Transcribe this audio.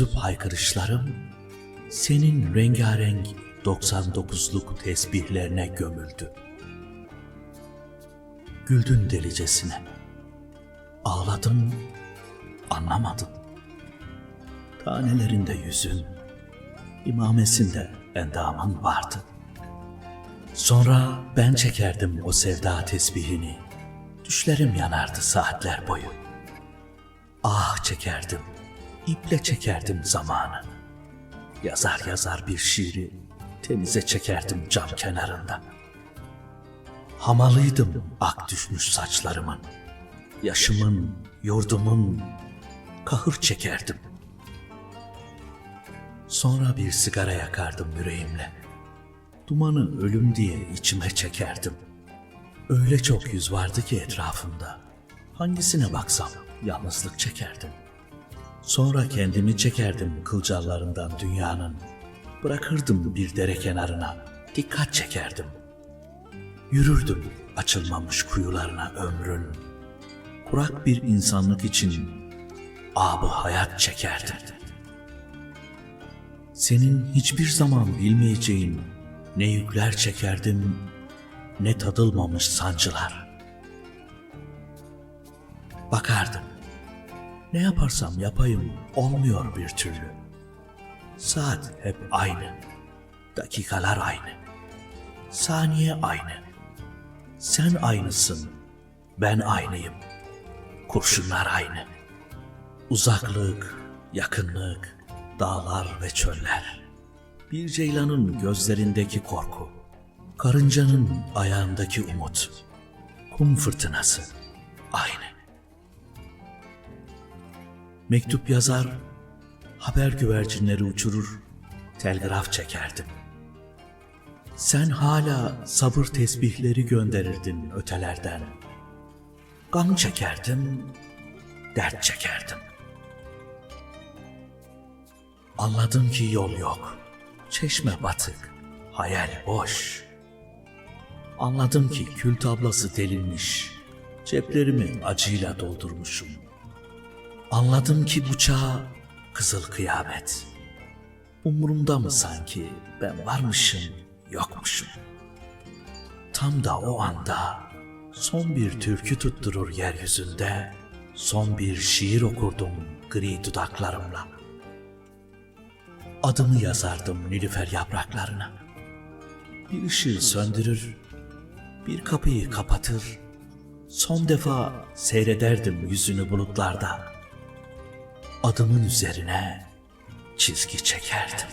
meczup haykırışlarım senin rengarenk 99'luk tesbihlerine gömüldü. Güldün delicesine. Ağladım, anlamadın. Tanelerinde yüzün, imamesinde endamın vardı. Sonra ben çekerdim o sevda tesbihini. Düşlerim yanardı saatler boyu. Ah çekerdim, iple çekerdim zamanı. Yazar yazar bir şiiri temize çekerdim cam kenarında. Hamalıydım ak düşmüş saçlarımın. Yaşımın, yurdumun kahır çekerdim. Sonra bir sigara yakardım yüreğimle. Dumanı ölüm diye içime çekerdim. Öyle çok yüz vardı ki etrafımda. Hangisine baksam yalnızlık çekerdim. Sonra kendimi çekerdim kılcallarından dünyanın. Bırakırdım bir dere kenarına, dikkat çekerdim. Yürürdüm açılmamış kuyularına ömrün. Kurak bir insanlık için abı hayat çekerdim. Senin hiçbir zaman bilmeyeceğin ne yükler çekerdim, ne tadılmamış sancılar. Bakardım. Ne yaparsam yapayım olmuyor bir türlü. Saat hep aynı. Dakikalar aynı. Saniye aynı. Sen aynısın. Ben aynıyım. Kurşunlar aynı. Uzaklık, yakınlık, dağlar ve çöller. Bir ceylanın gözlerindeki korku. Karıncanın ayağındaki umut. Kum fırtınası aynı. Mektup yazar, haber güvercinleri uçurur, telgraf çekerdim. Sen hala sabır tesbihleri gönderirdin ötelerden. Gam çekerdim, dert çekerdim. Anladım ki yol yok, çeşme batık, hayal boş. Anladım ki kül tablası delinmiş, ceplerimi acıyla doldurmuşum. Anladım ki bu çağ kızıl kıyamet. Umurumda mı sanki ben varmışım yokmuşum. Tam da o anda son bir türkü tutturur yeryüzünde, son bir şiir okurdum gri dudaklarımla. Adımı yazardım nilüfer yapraklarına. Bir ışığı söndürür, bir kapıyı kapatır, son defa seyrederdim yüzünü bulutlarda adımın üzerine çizgi çekerdim.